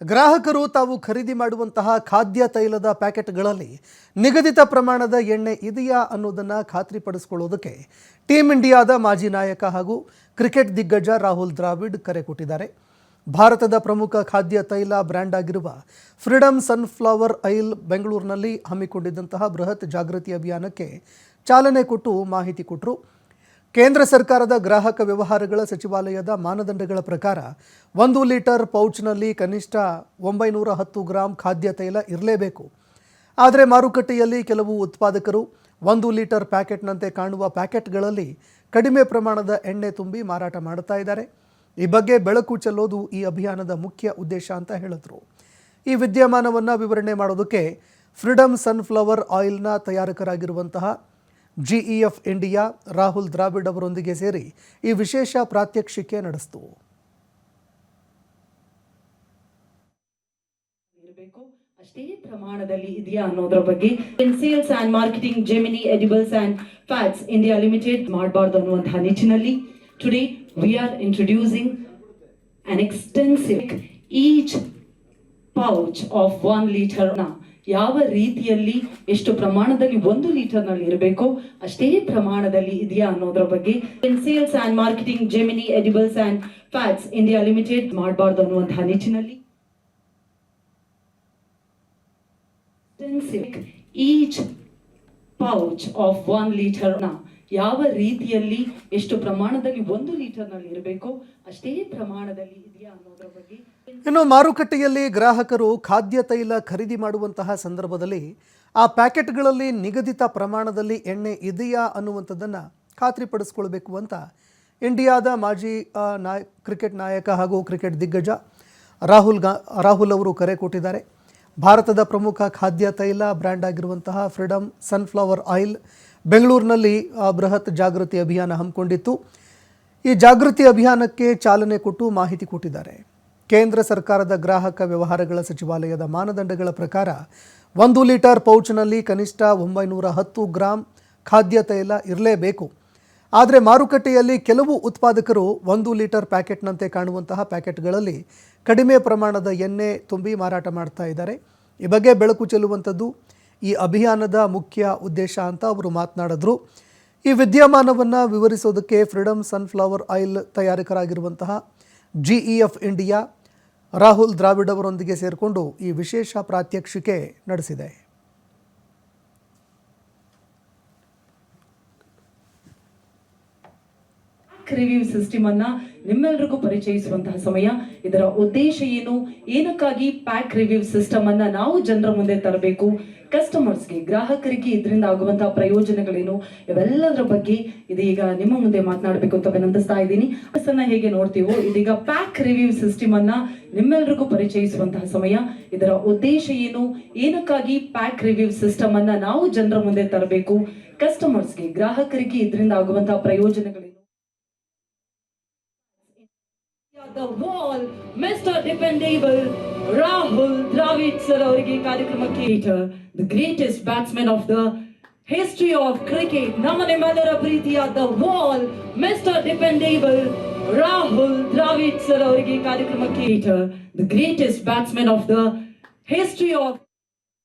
ಗ್ರಾಹಕರು ತಾವು ಖರೀದಿ ಮಾಡುವಂತಹ ಖಾದ್ಯ ತೈಲದ ಪ್ಯಾಕೆಟ್ಗಳಲ್ಲಿ ನಿಗದಿತ ಪ್ರಮಾಣದ ಎಣ್ಣೆ ಇದೆಯಾ ಅನ್ನೋದನ್ನು ಖಾತ್ರಿಪಡಿಸಿಕೊಳ್ಳೋದಕ್ಕೆ ಟೀಮ್ ಇಂಡಿಯಾದ ಮಾಜಿ ನಾಯಕ ಹಾಗೂ ಕ್ರಿಕೆಟ್ ದಿಗ್ಗಜ ರಾಹುಲ್ ದ್ರಾವಿಡ್ ಕರೆ ಕೊಟ್ಟಿದ್ದಾರೆ. ಭಾರತದ ಪ್ರಮುಖ ಖಾದ್ಯ ತೈಲ ಬ್ರ್ಯಾಂಡ್ ಆಗಿರುವ ಫ್ರೀಡಮ್ ಸನ್ಫ್ಲವರ್ ಆಯಿಲ್ ಬೆಂಗಳೂರಿನಲ್ಲಿ ಹಮ್ಮಿಕೊಂಡಿದ್ದಂತಹ ಬೃಹತ್ ಜಾಗೃತಿ ಅಭಿಯಾನಕ್ಕೆ ಚಾಲನೆ ಕೊಟ್ಟು ಮಾಹಿತಿ ಕೊಟ್ಟರು ಕೇಂದ್ರ ಸರ್ಕಾರದ ಗ್ರಾಹಕ ವ್ಯವಹಾರಗಳ ಸಚಿವಾಲಯದ ಮಾನದಂಡಗಳ ಪ್ರಕಾರ ಒಂದು ಲೀಟರ್ ಪೌಚ್ನಲ್ಲಿ ಕನಿಷ್ಠ ಒಂಬೈನೂರ ಹತ್ತು ಗ್ರಾಂ ಖಾದ್ಯ ತೈಲ ಇರಲೇಬೇಕು. ಆದರೆ ಮಾರುಕಟ್ಟೆಯಲ್ಲಿ ಕೆಲವು ಉತ್ಪಾದಕರು ಒಂದು ಲೀಟರ್ ಪ್ಯಾಕೆಟ್ನಂತೆ ಕಾಣುವ ಪ್ಯಾಕೆಟ್ಗಳಲ್ಲಿ ಕಡಿಮೆ ಪ್ರಮಾಣದ ಎಣ್ಣೆ ತುಂಬಿ ಮಾರಾಟ ಮಾಡ್ತಾ ಇದ್ದಾರೆ. ಈ ಬಗ್ಗೆ ಬೆಳಕು ಚೆಲ್ಲೋದು ಈ ಅಭಿಯಾನದ ಮುಖ್ಯ ಉದ್ದೇಶ ಅಂತ ಹೇಳಿದ್ರು. ಈ ವಿದ್ಯಮಾನವನ್ನು ವಿವರಣೆ ಮಾಡೋದಕ್ಕೆ ಫ್ರೀಡಮ್ ಸನ್ಫ್ಲವರ್ ಆಯಿಲ್ನ ತಯಾರಕರಾಗಿರುವಂತಹ ಜಿಇಎಫ್ ಇಂಡಿಯಾ ರಾಹುಲ್ ದ್ರಾವಿಡ್ ಅವರೊಂದಿಗೆ ಸೇರಿ ಈ ವಿಶೇಷ ಪ್ರಾತ್ಯಕ್ಷಿಕೆ ನಡೆಸಿತು. ಅಷ್ಟೇ ಪ್ರಮಾಣದಲ್ಲಿ ಇದೆಯಾ ಅನ್ನೋದ್ರ ಬಗ್ಗೆ sales and marketing Gemini Edibles and Fats India Limited ಮಾಡಬಾರ್ದು ಅನ್ನುವಂತಹ ನಿಟ್ಟಿನಲ್ಲಿ today we are introducing an extensive each pouch of one ಲೀಟರ್ನ ಯಾವ ರೀತಿಯಲ್ಲಿ ಎಷ್ಟು ಪ್ರಮಾಣದಲ್ಲಿ ಒಂದು ಲೀಟರ್ನಲ್ಲಿ ಇರಬೇಕು ಅಷ್ಟೇ ಪ್ರಮಾಣದಲ್ಲಿ ಇದೆಯಾ ಅನ್ನೋದ್ರ ಬಗ್ಗೆ sales and marketing Gemini Edibles and Fats India Limited ಮಾಡಬಾರ್ದು ಅನ್ನುವಂತಹ ನಿಟ್ಟಿನಲ್ಲಿ. ಈಚ್ ಪೌಚ್ ಆಫ್ ಒನ್ ಲೀಟರ್ನ ಯಾವ ರೀತಿಯಲ್ಲಿ ಎಷ್ಟು ಪ್ರಮಾಣದಲ್ಲಿ ಒಂದು ಲೀಟರ್ನಲ್ಲಿ ಇರಬೇಕು ಅಷ್ಟೇ ಪ್ರಮಾಣದಲ್ಲಿ ಇದೆಯಾ ಅನ್ನೋದ್ರ ಬಗ್ಗೆ ಇನ್ನು ಮಾರುಕಟ್ಟೆಯಲ್ಲಿ ಗ್ರಾಹಕರು ಖಾದ್ಯ ತೈಲ ಖರೀದಿ ಮಾಡುವಂತಹ ಸಂದರ್ಭದಲ್ಲಿ ಆ ಪ್ಯಾಕೆಟ್ಗಳಲ್ಲಿ ನಿಗದಿತ ಪ್ರಮಾಣದಲ್ಲಿ ಎಣ್ಣೆ ಇದೆಯಾ ಅನ್ನುವಂಥದ್ದನ್ನು ಖಾತ್ರಿಪಡಿಸ್ಕೊಳ್ಬೇಕು ಅಂತ ಇಂಡಿಯಾದ ಮಾಜಿ ನಾಯ್, ಕ್ರಿಕೆಟ್ ನಾಯಕ ಹಾಗೂ ಕ್ರಿಕೆಟ್ ದಿಗ್ಗಜ ರಾಹುಲ್ ಗಾ, ರಾಹುಲ್ ಅವರು ಕರೆ ಕೊಟ್ಟಿದ್ದಾರೆ. ಭಾರತದ ಪ್ರಮುಖ ಖಾದ್ಯ ತೈಲ ಬ್ರ್ಯಾಂಡ್ ಆಗಿರುವಂತಹ ಫ್ರೀಡಮ್ ಸನ್ಫ್ಲವರ್ ಆಯಿಲ್ ಬೆಂಗಳೂರಿನಲ್ಲಿ ಬೃಹತ್ ಜಾಗೃತಿ ಅಭಿಯಾನ ಹಮ್ಮಿಕೊಂಡಿತ್ತು. ಈ ಜಾಗೃತಿ ಅಭಿಯಾನಕ್ಕೆ ಚಾಲನೆ ಕೊಟ್ಟು ಮಾಹಿತಿ ಕೊಟ್ಟಿದ್ದಾರೆ. ಕೇಂದ್ರ ಸರ್ಕಾರದ ಗ್ರಾಹಕ ವ್ಯವಹಾರಗಳ ಸಚಿವಾಲಯದ ಮಾನದಂಡಗಳ ಪ್ರಕಾರ ಒಂದು ಲೀಟರ್ ಪೌಚ್ನಲ್ಲಿ ಕನಿಷ್ಠ ಒಂಬೈನೂರ ಹತ್ತು ಗ್ರಾಂ ಖಾದ್ಯ ತೈಲ ಇರಲೇಬೇಕು. ಆದರೆ ಮಾರುಕಟ್ಟೆಯಲ್ಲಿ ಕೆಲವು ಉತ್ಪಾದಕರು ಒಂದು ಲೀಟರ್ ಪ್ಯಾಕೆಟ್ನಂತೆ ಕಾಣುವಂತಹ ಪ್ಯಾಕೆಟ್ಗಳಲ್ಲಿ ಕಡಿಮೆ ಪ್ರಮಾಣದ ಎಣ್ಣೆ ತುಂಬಿ ಮಾರಾಟ ಮಾಡ್ತಾ ಇದ್ದಾರೆ. ಈ ಬಗ್ಗೆ ಬೆಳಕು ಚೆಲ್ಲುವಂಥದ್ದು ಈ ಅಭಿಯಾನದ ಮುಖ್ಯ ಉದ್ದೇಶ ಅಂತ ಅವರು ಮಾತನಾಡಿದ್ರು. ಈ ವಿದ್ಯಮಾನವನ್ನು ವಿವರಿಸೋದಕ್ಕೆ ಫ್ರೀಡಮ್ ಸನ್ಫ್ಲವರ್ ಆಯಿಲ್ ತಯಾರಕರಾಗಿರುವಂತಹ ಜಿಇಎಫ್ ಇಂಡಿಯಾ ರಾಹುಲ್ ದ್ರಾವಿಡ್ ಅವರೊಂದಿಗೆ ಸೇರಿಕೊಂಡು ಈ ವಿಶೇಷ ಪ್ರಾತ್ಯಕ್ಷಿಕೆ ನಡೆಸಿದೆ. ರಿವ್ಯೂ ಸಿಸ್ಟಮ್ ಅನ್ನ ನಿಮ್ಮೆಲ್ರಿಗೂ ಪರಿಚಯಿಸುವಂತಹ ಸಮಯ. ಇದರ ಉದ್ದೇಶ ಏನು? ಏನಕ್ಕಾಗಿ ಪ್ಯಾಕ್ ರಿವ್ಯೂ ಸಿಸ್ಟಮ್ ಅನ್ನ ನಾವು ಜನರ ಮುಂದೆ ತರಬೇಕು? ಕಸ್ಟಮರ್ಸ್ಗೆ ಗ್ರಾಹಕರಿಗೆ ಇದರಿಂದ ಆಗುವಂತಹ ಪ್ರಯೋಜನಗಳೇನು? ಇವೆಲ್ಲದರ ಬಗ್ಗೆ ಇದೀಗ ನಿಮ್ಮ ಮುಂದೆ ಮಾತನಾಡಬೇಕು ಅಂತ ವಿನಂತಿಸ್ತಾ ಇದ್ದೀನಿ. ಅಸನ್ನ ಹೇಗೆ ನೋಡ್ತೀವೋ, ಇದೀಗ ಪ್ಯಾಕ್ ರಿವ್ಯೂ ಸಿಸ್ಟಮ್ ಅನ್ನ ನಿಮ್ಮೆಲ್ರಿಗೂ ಪರಿಚಯಿಸುವಂತಹ ಸಮಯ. ಇದರ ಉದ್ದೇಶ ಏನು? ಏನಕ್ಕಾಗಿ ಪ್ಯಾಕ್ ರಿವ್ಯೂ ಸಿಸ್ಟಮ್ ಅನ್ನ ನಾವು ಜನರ ಮುಂದೆ ತರಬೇಕು? ಕಸ್ಟಮರ್ಸ್ಗೆ ಗ್ರಾಹಕರಿಗೆ ಇದರಿಂದ ಆಗುವಂತಹ ಪ್ರಯೋಜನಗಳೇನು? the wall, Mr. Dependable Rahul Dravid sir ಅವರಿಗೆ ಕಾರ್ಯಕ್ರಮಕ್ಕೆ the greatest batsman of the history of cricket ನಮ್ಮ ನಿಮ್ಮೆಲ್ಲರ ಪ್ರೀತಿಯ the wall, Mr. Dependable Rahul Dravid sir ಅವರಿಗೆ ಕಾರ್ಯಕ್ರಮಕ್ಕೆ the greatest batsman of the history of